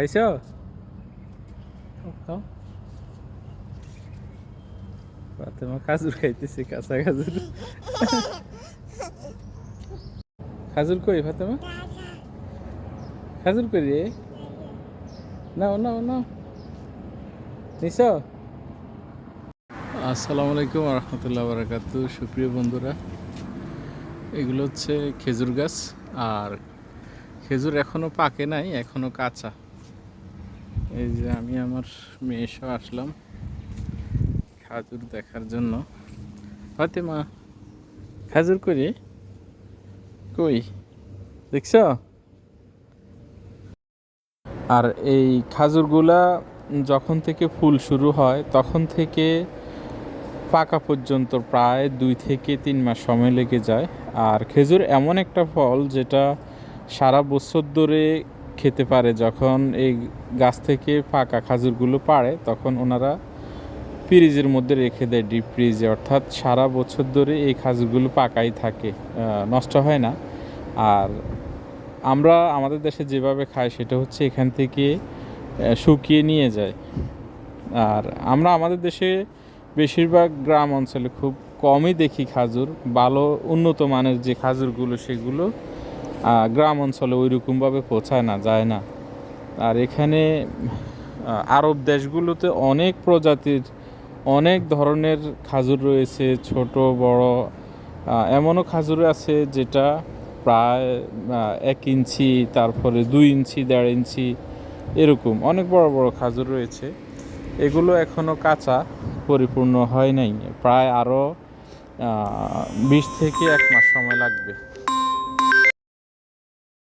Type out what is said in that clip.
খাইছ? খাও। ফাতেমা খাজুর খাইতেছে, কাঁচা খাজুর খাজুর কই ফাতেমা খাজুর কই রে নাও নাও নাও। নিছ? আসসালামু আলাইকুম রহমতুল্লাহ বারাকাতু। সুপ্রিয় বন্ধুরা, এগুলো হচ্ছে খেজুর গাছ। আর খেজুর এখনও পাকে নাই, এখনও কাঁচা। এই যে আমি আমার মেয়ে সহ আসলাম খাজুর দেখার জন্য। হতে মা খাজুর করি? কই? দেখছ? আর এই খাজুরগুলা যখন থেকে ফুল শুরু হয়, তখন থেকে পাকা পর্যন্ত প্রায় দুই থেকে তিন মাস সময় লেগে যায়। আর খেজুর এমন একটা ফল যেটা সারা বছর ধরে খেতে পারে, যখন এই গাছ থেকে পাকা খাজুরগুলো পাড়ে, তখন ওনারা ফ্রিজের মধ্যে রেখে দেয় ডিপ ফ্রিজে অর্থাৎ সারা বছর ধরে এই খাজুরগুলো পাকাই থাকে নষ্ট হয় না। আর আমরা আমাদের দেশে যেভাবে খাই, সেটা হচ্ছে এখান থেকে শুকিয়ে নিয়ে যায়। আর আমরা আমাদের দেশে বেশিরভাগ গ্রাম অঞ্চলে খুব কমই দেখি খাজুর, ভালো উন্নত মানের যে খাজুরগুলো, সেগুলো গ্রাম অঞ্চলে ওই রকমভাবে পৌঁছায় না, যায় না। আর এখানে আরব দেশগুলোতে অনেক প্রজাতির, অনেক ধরনের খাজুর রয়েছে, ছোট, বড় এমনও খাজুর আছে যেটা প্রায় এক ইঞ্চি, তারপরে দুই ইঞ্চি, দেড় ইঞ্চি, এরকম অনেক বড় বড় খাজুর রয়েছে। এগুলো এখনও কাঁচা, পরিপূর্ণ হয় নাই। প্রায় আরও বিশ থেকে এক মাস সময় লাগবে।